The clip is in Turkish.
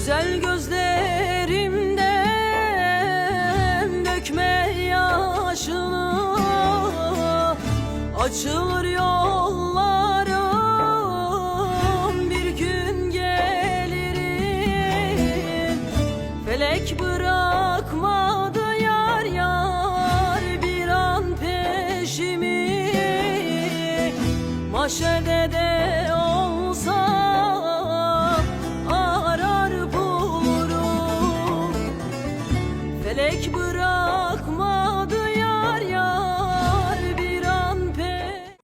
Güzel gözlerimden dökme yaşını. Açılır yollarım bir gün gelirim. Felek bırakmadı yar yar bir an peşimi. Mahşede de felek bırak.